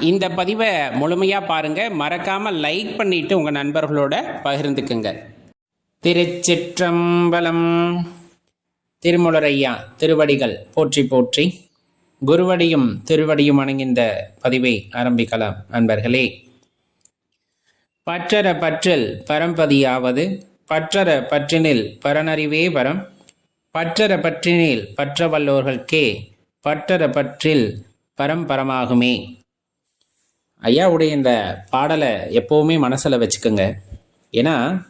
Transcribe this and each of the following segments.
இந்த பதிவை முழுமையாக பாருங்கள் மறக்காமல் லைக் பண்ணிவிட்டு உங்கள் நண்பர்களோட பகிர்ந்துக்குங்க. திருச்சிற்றம்பலம் திருமுலரையா திருவடிகள் போற்றி போற்றி. குருவடியும் திருவடியும் அணுகின்ற பதிவை ஆரம்பிக்கலாம் நண்பர்களே. பற்றற பற்றில் பரம்பதியாவது பற்றற பற்றினில் பரனறிவே பரம் பற்றற பற்றினில் பற்ற வல்லோர்களுக்கே பற்றற பற்றில் பரம்பரமாகுமே. ஐயாவுடைய இந்த பாடலை எப்போவுமே மனசில் வச்சுக்கோங்க. ஏன்னா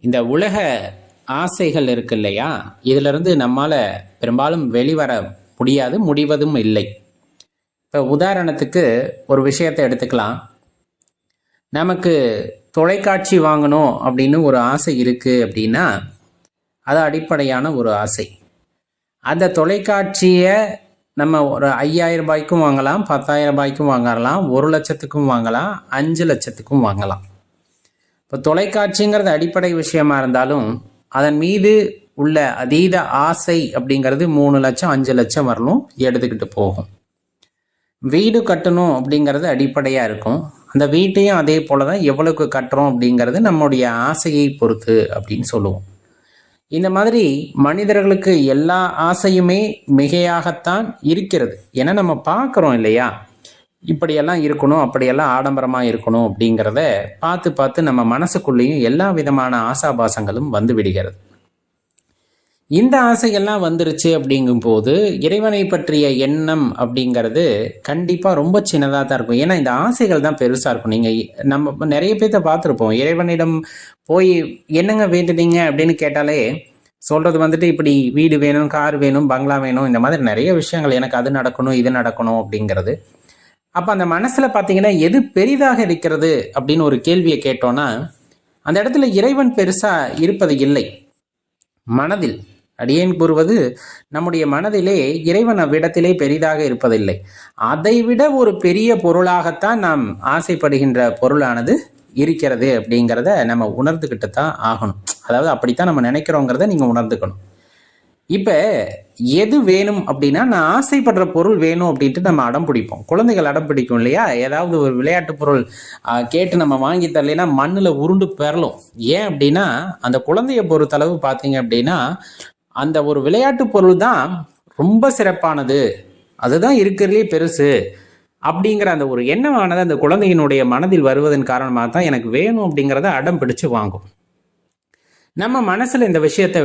இந்த உலக ஆசைகள் இருக்கு இல்லையா? இதிலிருந்து நம்மால் பெரும்பாலும் வெளிவர முடியாது முடிவதும் இல்லை. இப்போ உதாரணத்துக்கு ஒரு விஷயத்தை எடுத்துக்கலாம். நமக்கு தொலைக்காட்சி வாங்கணும் அப்படின்னு ஒரு ஆசை இருக்குது அப்படின்னா அது அடிப்படையான ஒரு ஆசை. அந்த தொலைக்காட்சியை நம்ம ஒரு ஐயாயிரம் ரூபாய்க்கும் வாங்கலாம் பத்தாயிரம் ரூபாய்க்கும் வாங்கலாம் ஒரு லட்சத்துக்கும் வாங்கலாம் அஞ்சு லட்சத்துக்கும் வாங்கலாம். இப்போ தொலைக்காட்சிங்கிறது அடிப்படை விஷயமா இருந்தாலும் அதன் மீது உள்ள அதீத ஆசை அப்படிங்கிறது மூணு லட்சம் அஞ்சு லட்சம் வரலும் எடுத்துக்கிட்டு போகும். வீடு கட்டணும் அப்படிங்கிறது அடிப்படையாக இருக்கும். அந்த வீட்டையும் அதே போல தான் எவ்வளவுக்கு கட்டுறோம் அப்படிங்கிறது நம்முடைய ஆசையை பொறுத்து அப்படின்னு சொல்லுவோம். இந்த மாதிரி மனிதர்களுக்கு எல்லா ஆசையுமே மிகையாகத்தான் இருக்கிறது. ஏன்னா நம்ம பார்க்குறோம் இல்லையா? இப்படியெல்லாம் இருக்கணும் அப்படியெல்லாம் ஆடம்பரமாக இருக்கணும் அப்படிங்கிறத பார்த்து பார்த்து நம்ம மனசுக்குள்ளேயும் எல்லா விதமான ஆசாபாசங்களும் வந்து விடுகிறது. இந்த ஆசைகள்லாம் வந்துருச்சு அப்படிங்கும்போது இறைவனை பற்றிய எண்ணம் அப்படிங்கிறது கண்டிப்பாக ரொம்ப சின்னதாக தான் இருக்கும். ஏன்னா இந்த ஆசைகள் தான் பெருசாக இருக்கும். நீங்கள் நம்ம நிறைய பேர்த்த பார்த்துருப்போம். இறைவனிடம் போய் என்னங்க வேண்டுனீங்க அப்படின்னு கேட்டாலே சொல்கிறது வந்துட்டு இப்படி வீடு வேணும் கார் வேணும் பங்களா வேணும் இந்த மாதிரி நிறைய விஷயங்கள் எனக்கு அது நடக்கணும் இது நடக்கணும் அப்படிங்கிறது. அப்போ அந்த மனசில் பார்த்தீங்கன்னா எது பெரிதாக இருக்கிறது அப்படின்னு ஒரு கேள்வியை கேட்டோன்னா அந்த இடத்துல இறைவன் பெருசாக இருப்பது இல்லை. மனதில். அடியேன் கூறுவது நம்முடைய மனதிலே இறைவன் அவ்விடத்திலே பெரிதாக இருப்பதில்லை. அதைவிட ஒரு பெரிய பொருளாகத்தான் நாம் ஆசைப்படுகின்ற பொருளானது இருக்கிறது அப்படிங்கிறத நம்ம உணர்ந்துக்கிட்டு தான் ஆகணும். அதாவது அப்படித்தான் நம்ம நினைக்கிறோங்கிறத நீங்கள் உணர்ந்துக்கணும். இப்போ எது வேணும் அப்படின்னா நான் ஆசைப்படுற பொருள் வேணும் அப்படின்ட்டு நம்ம அடம் பிடிப்போம். குழந்தைகள் அடம் பிடிக்கும் இல்லையா? ஏதாவது ஒரு விளையாட்டு பொருள் கேட்டு நம்ம வாங்கி தரலைன்னா மண்ணில் உருண்டு பெறலும். ஏன் அப்படின்னா அந்த குழந்தைய பொறுத்தளவு பார்த்தீங்க அப்படின்னா அந்த ஒரு விளையாட்டு பொருள் தான் ரொம்ப சிறப்பானது. அதுதான் இருக்கிறதுலே பெருசு. அப்படிங்கிற அந்த ஒரு எண்ணமானது அந்த குழந்தையினுடைய மனதில் வருவதன் காரணமாக தான் எனக்கு வேணும் அப்படிங்கிறத அடம் பிடிச்சு வாங்கும். நம்ம மனசில் இந்த விஷயத்தை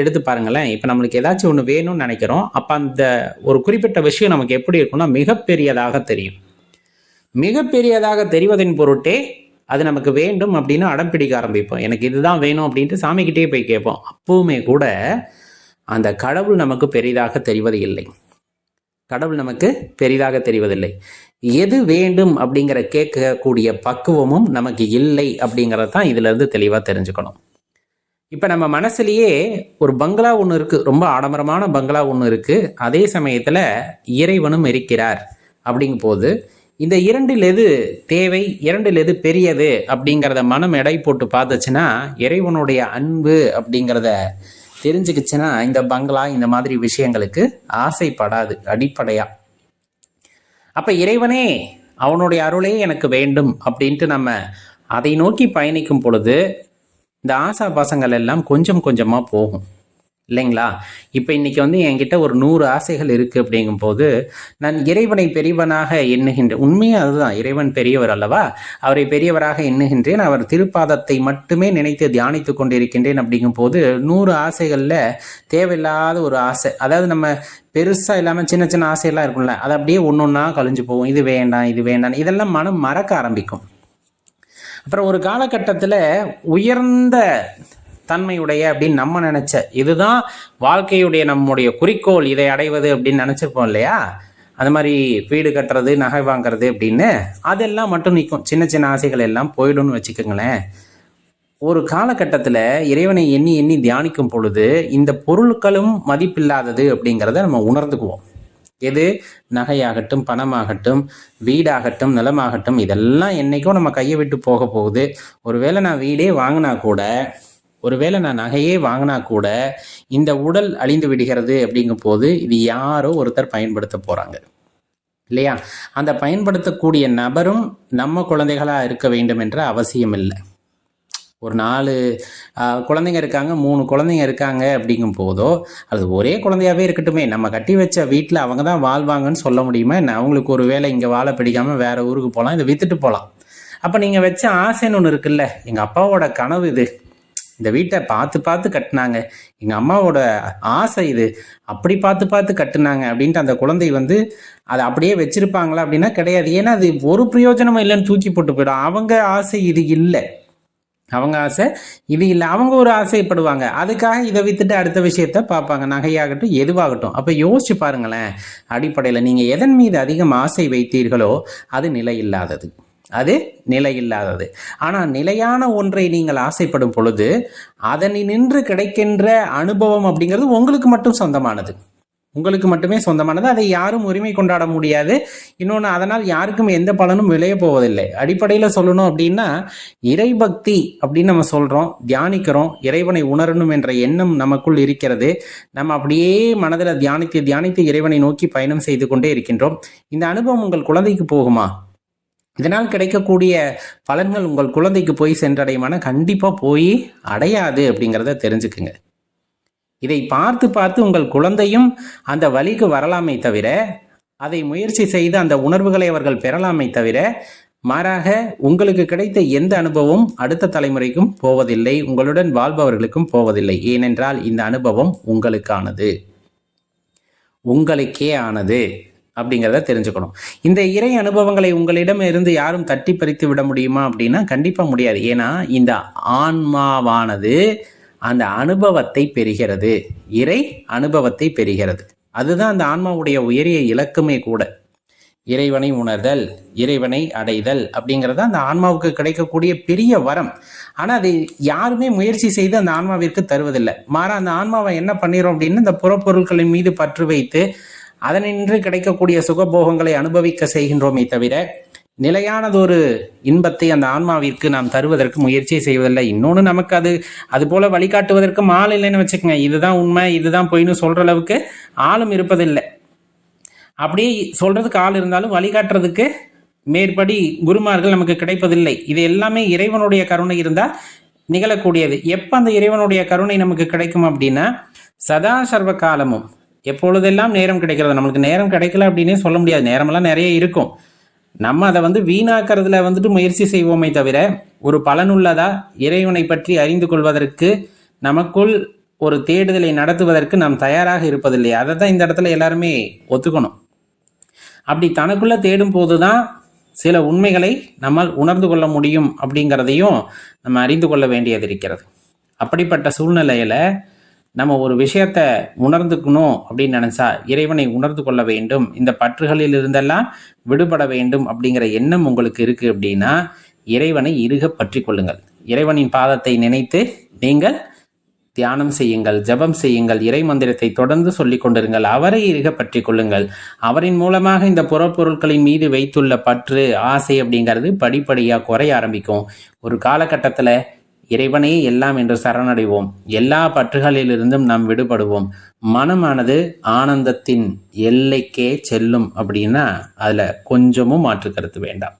எடுத்து பாருங்களேன். இப்போ நம்மளுக்கு ஏதாச்சும் ஒன்று வேணும்னு நினைக்கிறோம். அப்போ அந்த ஒரு குறிப்பிட்ட விஷயம் நமக்கு எப்படி இருக்கும்னா மிகப்பெரியதாக தெரியும். மிகப்பெரியதாக தெரிவதன் பொருட்டே அது நமக்கு வேண்டும் அப்படின்னு அடம் பிடிக்க ஆரம்பிப்போம். எனக்கு இதுதான் வேணும் அப்படின்ட்டு சாமிக்கிட்டே போய் கேட்போம். அப்போவுமே கூட அந்த கடவுள் நமக்கு பெரிதாக தெரிவது இல்லை. கடவுள் நமக்கு பெரிதாக தெரிவதில்லை. எது வேண்டும் அப்படிங்கிற கேட்கக்கூடிய பக்குவமும் நமக்கு இல்லை அப்படிங்கிறத தான் இதுலேருந்து தெளிவாக தெரிஞ்சுக்கணும். இப்போ நம்ம மனசுலேயே ஒரு பங்களா ஒன்று இருக்குது ரொம்ப ஆடம்பரமான பங்களா ஒன்று இருக்குது அதே சமயத்தில் இறைவனும் இருக்கிறார் அப்படிங்கும் போது இந்த இரண்டில் எது தேவை இரண்டில் எது பெரியது அப்படிங்கிறத மனம் எடை போட்டு பார்த்துச்சுன்னா இறைவனுடைய அன்பு அப்படிங்கிறத தெரிஞ்சுக்கிச்சுன்னா இந்த பங்களா இந்த மாதிரி விஷயங்களுக்கு ஆசைப்படாது அடிப்படையாக அப்போ இறைவனே அவனுடைய அருளே எனக்கு வேண்டும் அப்படின்ட்டு நம்ம அதை நோக்கி பயணிக்கும் பொழுது இந்த ஆசா பாசங்கள் எல்லாம் கொஞ்சம் கொஞ்சமாக போகும். இல்லைங்களா? இப்போ இன்றைக்கி வந்து என்கிட்ட ஒரு நூறு ஆசைகள் இருக்குது அப்படிங்கும்போது நான் இறைவனை பெரியவனாக எண்ணுகின்றேன் உண்மையாக அதுதான் இறைவன் பெரியவர் அல்லவா? அவரை பெரியவராக எண்ணுகின்றேன் அவர் திருப்பாதத்தை மட்டுமே நினைத்து தியானித்து கொண்டிருக்கின்றேன் அப்படிங்கும்போது நூறு ஆசைகளில் தேவையில்லாத ஒரு ஆசை. அதாவது நம்ம பெருசாக இல்லாமல் சின்ன சின்ன ஆசையெல்லாம் இருக்கும்ல அது அப்படியே ஒன்று ஒன்றா கழிஞ்சு போகும். இது வேண்டாம் இது வேண்டாம் இதெல்லாம் மனம் மறக்க ஆரம்பிக்கும். அப்புறம் ஒரு காலகட்டத்தில் உயர்ந்த தன்மையுடைய அப்படின்னு நம்ம நினச்ச இதுதான் வாழ்க்கையுடைய நம்முடைய குறிக்கோள் இதை அடைவது அப்படின்னு நினச்சிருப்போம் இல்லையா? அந்த மாதிரி வீடு கட்டுறது நகை வாங்குறது அப்படின்னு அதெல்லாம் மட்டும் நிற்கும் சின்ன சின்ன ஆசைகள் எல்லாம் போயிடும்னு வச்சுக்கோங்களேன். ஒரு காலகட்டத்தில் இறைவனை எண்ணி எண்ணி தியானிக்கும் பொழுது இந்த பொருட்களும் மதிப்பில்லாதது அப்படிங்கிறத நம்ம உணர்ந்துக்குவோம். எது? நகையாகட்டும் பணமாகட்டும் வீடாகட்டும் நிலமாகட்டும் இதெல்லாம் என்றைக்கும் நம்ம கையை விட்டு போக போகுது. ஒருவேளை நான் வீடே வாங்கினா கூட ஒருவேளை நான் நகையே வாங்கினா கூட இந்த உடல் அழிந்து விடுகிறது அப்படிங்கும் போது இது யாரோ ஒருத்தர் பயன்படுத்த போகிறாங்க இல்லையா? அந்த பயன்படுத்தக்கூடிய நபரும் நம்ம குழந்தைகளாக இருக்க வேண்டும் என்ற அவசியம் இல்லை. ஒரு நாலு குழந்தைங்க இருக்காங்க மூணு குழந்தைங்க இருக்காங்க அப்படிங்கும் போதோ அது ஒரே குழந்தையாகவே இருக்கட்டுமே. நம்ம கட்டி வச்ச வீட்டில் அவங்க தான் வாழ்வாங்கன்னு சொல்ல முடியுமா? என்ன அவங்களுக்கு ஒரு வேளை இங்கே வாழ பிடிக்காமல் வேறு ஊருக்கு போகலாம் இதை வித்துட்டு போகலாம் அப்போ நீங்கள் வச்ச ஆசைன்னு ஒன்று இருக்குல்ல? எங்கள் அப்பாவோட கனவு இது. இந்த வீட்டை பார்த்து பார்த்து கட்டினாங்க. எங்கள் அம்மாவோட ஆசை இது. அப்படி பார்த்து பார்த்து கட்டினாங்க அப்படின்ட்டு அந்த குழந்தை வந்து அதை அப்படியே வச்சுருப்பாங்களா அப்படின்னா கிடையாது. ஏன்னா அது ஒரு பிரயோஜனமும் இல்லைன்னு தூக்கி போட்டு போயிடும். அவங்க ஆசை இது இல்லை. அவங்க ஆசை இது இல்லை. அவங்க ஒரு ஆசைப்படுவாங்க. அதுக்காக இதை வித்துட்டு அடுத்த விஷயத்த பார்ப்பாங்க. நகையாகட்டும் எதுவாகட்டும். அப்போ யோசிச்சு பாருங்களேன். அடிப்படையில் நீங்கள் எதன் மீது அதிகம் ஆசை வைத்தீர்களோ அது நிலை இல்லாதது அது நிலையில்லாதது. ஆனால் நிலையான ஒன்றை நீங்கள் ஆசைப்படும் பொழுது அதனை நின்று கிடைக்கின்ற அனுபவம் அப்படிங்கிறது உங்களுக்கு மட்டும் சொந்தமானது. உங்களுக்கு மட்டுமே சொந்தமானது. அதை யாரும் உரிமை கொண்டாட முடியாது. இன்னொன்று அதனால் யாருக்கும் எந்த பலனும் விளைய போவதில்லை. அடிப்படையில் சொல்லணும் அப்படின்னா இறைபக்தி அப்படின்னு நம்ம சொல்கிறோம் தியானிக்கிறோம் இறைவனை உணரணும் என்ற எண்ணம் நமக்குள் இருக்கிறது. நம்ம அப்படியே மனதில் தியானித்து தியானித்து இறைவனை நோக்கி பயணம் செய்து கொண்டே இருக்கின்றோம். இந்த அனுபவம் உங்கள் குழந்தைக்கு போகுமா? இதனால் கிடைக்கக்கூடிய பலன்கள் உங்கள் குழந்தைக்கு போய் சென்றடையுமானா கண்டிப்பாக போய் அடையாது அப்படிங்கிறத தெரிஞ்சுக்குங்க. இதை பார்த்து பார்த்து உங்கள் குழந்தையும் அந்த வழிக்கு வரலாமே தவிர அதை முயற்சி செய்து அந்த உணர்வுகளை அவர்கள் பெறலாமே தவிர மாறாக உங்களுக்கு கிடைத்த எந்த அனுபவம் அடுத்த தலைமுறைக்கும் போவதில்லை உங்களுடன் வாழ்பவர்களுக்கும் போவதில்லை. ஏனென்றால் இந்த அனுபவம் உங்களுக்கானது. உங்களுக்கே ஆனது. அப்படிங்கிறத தெரிஞ்சுக்கணும். இந்த இறை அனுபவங்களை உங்களிடம் இருந்து யாரும் தட்டி பறித்து விட முடியுமா அப்படின்னா கண்டிப்பாக முடியாது. ஏன்னா இந்த ஆன்மாவானது அந்த அனுபவத்தை பெறுகிறது. இறை அனுபவத்தை பெறுகிறது. அதுதான் அந்த ஆன்மாவுடைய உயரிய இலக்குமே கூட. இறைவனை உணர்தல் இறைவனை அடைதல் அப்படிங்கிறது அந்த ஆன்மாவுக்கு கிடைக்கக்கூடிய பெரிய வரம். ஆனால் அதை யாருமே முயற்சி செய்து அந்த ஆன்மாவிற்கு தருவதில்லை. மாறா அந்த ஆன்மாவை என்ன பண்ணிடும் அப்படின்னு இந்த புறப்பொருட்களின் மீது பற்று வைத்து அதனின்று கிடைக்கக்கூடிய சுகபோகங்களை அனுபவிக்க செய்கின்றோமே தவிர நிலையானதொரு இன்பத்தை அந்த ஆன்மாவிற்கு நாம் தருவதற்கு முயற்சி செய்வதில்லை. இன்னொன்று நமக்கு அது அது போல வழிகாட்டுவதற்கு ஆள் இல்லைன்னு வச்சுக்கோங்க. இதுதான் உண்மை இதுதான் பொய்ன்னு சொல்ற அளவுக்கு ஆளும் இருப்பதில்லை. அப்படியே சொல்றதுக்கு ஆள் இருந்தாலும் வழிகாட்டுறதுக்கு மேற்படி குருமார்கள் நமக்கு கிடைப்பதில்லை. இது எல்லாமே இறைவனுடைய கருணை இருந்தால் நிகழக்கூடியது. எப்போ அந்த இறைவனுடைய கருணை நமக்கு கிடைக்கும் அப்படின்னா சதா சர்வ காலமும் எப்பொழுதெல்லாம் நேரம் கிடைக்கிறது நம்மளுக்கு நேரம் கிடைக்கல அப்படின்னே சொல்ல முடியாது. நேரமெல்லாம் நிறைய இருக்கும். நம்ம அதை வந்து வீணாக்கிறதுல வந்துட்டு முயற்சி செய்வோமே தவிர ஒரு பலனுள்ளதா இறைவனை பற்றி அறிந்து கொள்வதற்கு நமக்குள் ஒரு தேடுதலை நடத்துவதற்கு நாம் தயாராக இருப்பதில்லை. அதை தான் இந்த இடத்துல எல்லாருமே ஒத்துக்கணும். அப்படி தனக்குள்ள தேடும் போது தான் சில உண்மைகளை நம்மால் உணர்ந்து கொள்ள முடியும் அப்படிங்கிறதையும் நம்ம அறிந்து கொள்ள வேண்டியது இருக்கிறது. அப்படிப்பட்ட சூழ்நிலையில் நம்ம ஒரு விஷயத்த உணர்ந்துக்கணும் அப்படின்னு நினைச்சா இறைவனை உணர்ந்து கொள்ள வேண்டும். இந்த பற்றுகளில் இருந்தெல்லாம் விடுபட வேண்டும் அப்படிங்கிற எண்ணம் உங்களுக்கு இருக்குது அப்படின்னா இறைவனை இறுக பற்றி கொள்ளுங்கள். இறைவனின் பாதத்தை நினைத்து நீங்கள் தியானம் செய்யுங்கள் ஜெபம் செய்யுங்கள் இறை மந்திரத்தை தொடர்ந்து சொல்லிக் கொண்டிருங்கள் அவரை இருக பற்றி கொள்ளுங்கள். அவரின் மூலமாக இந்த புறப்பொருட்களின் மீது வைத்துள்ள பற்று ஆசை அப்படிங்கிறது படிப்படியாக குறைய ஆரம்பிக்கும். ஒரு காலகட்டத்தில் இறைவனே எல்லாம் என்று சரணடைவோம். எல்லா பற்றுகளிலிருந்தும் நாம் விடுபடுவோம். மனமானது ஆனந்தத்தின் எல்லைக்கே செல்லும் அப்படின்னா அதில் கொஞ்சமும் மாற்று கருத்து வேண்டாம்.